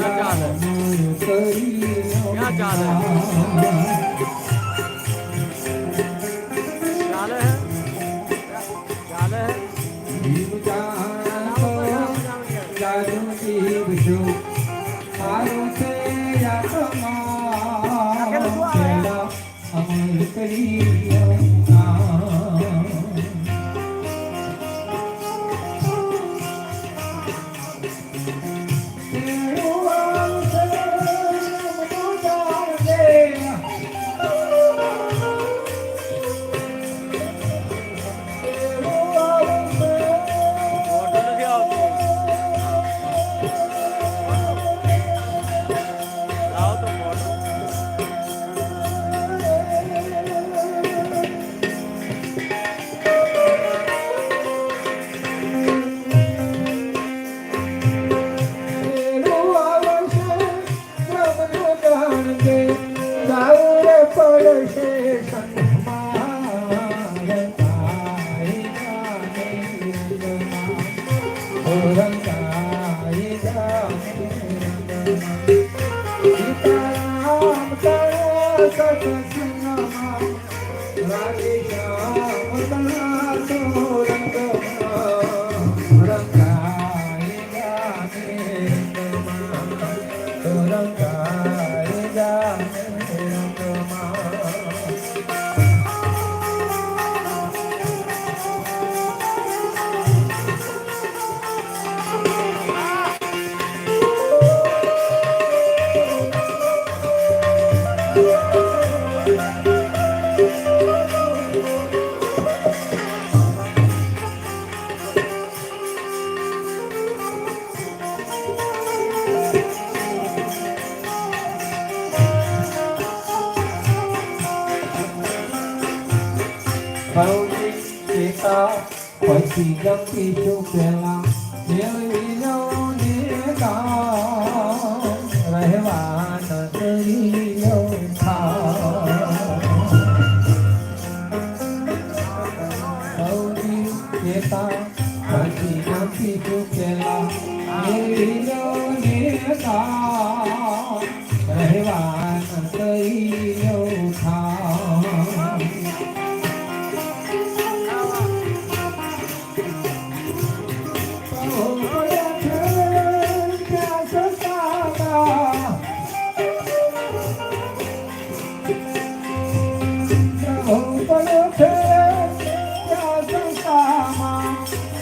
God. God. 감사합니다. keep your bed.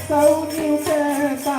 ಸೌರಿ ಸಾ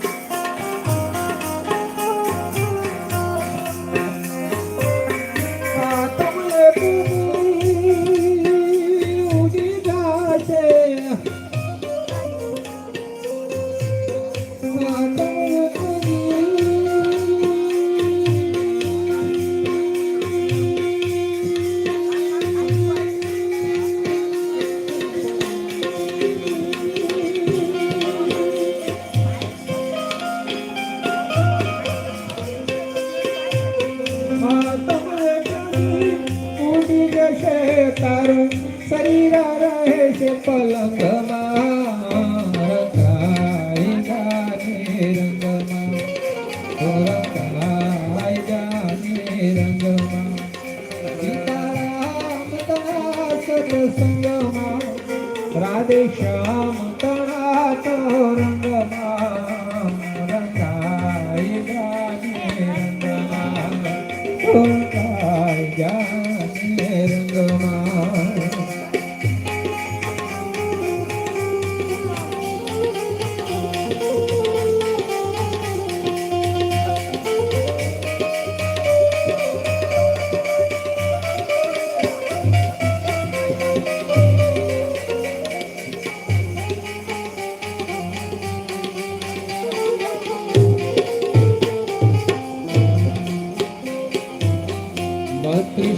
సంగమ రాధేశ్యామ తరాతో రంగమ?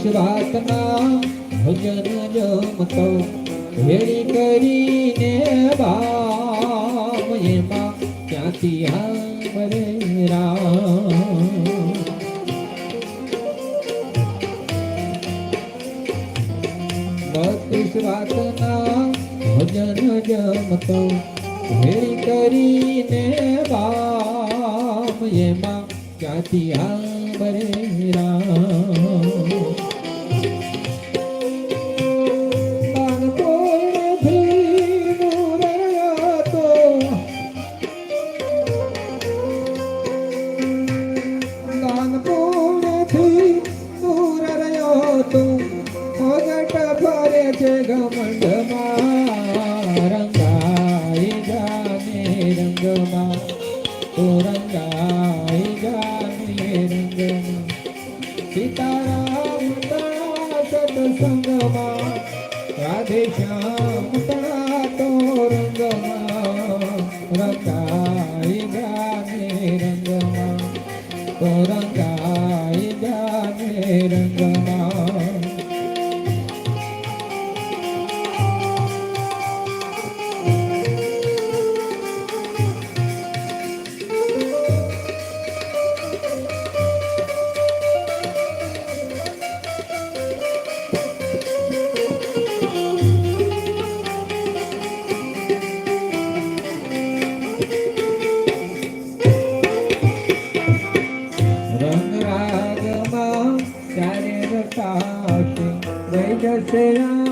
વિશ્વાસના ભજન જમતો હેળી કરીને બાપ એમાં ક્યાંથી હામરે રામ વિશ્વાસના ભજન જમતો હેળી કરીને બાપ એમાં ક્યાંથી હામરે Ram? Radhe Shyam. Take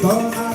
Come on.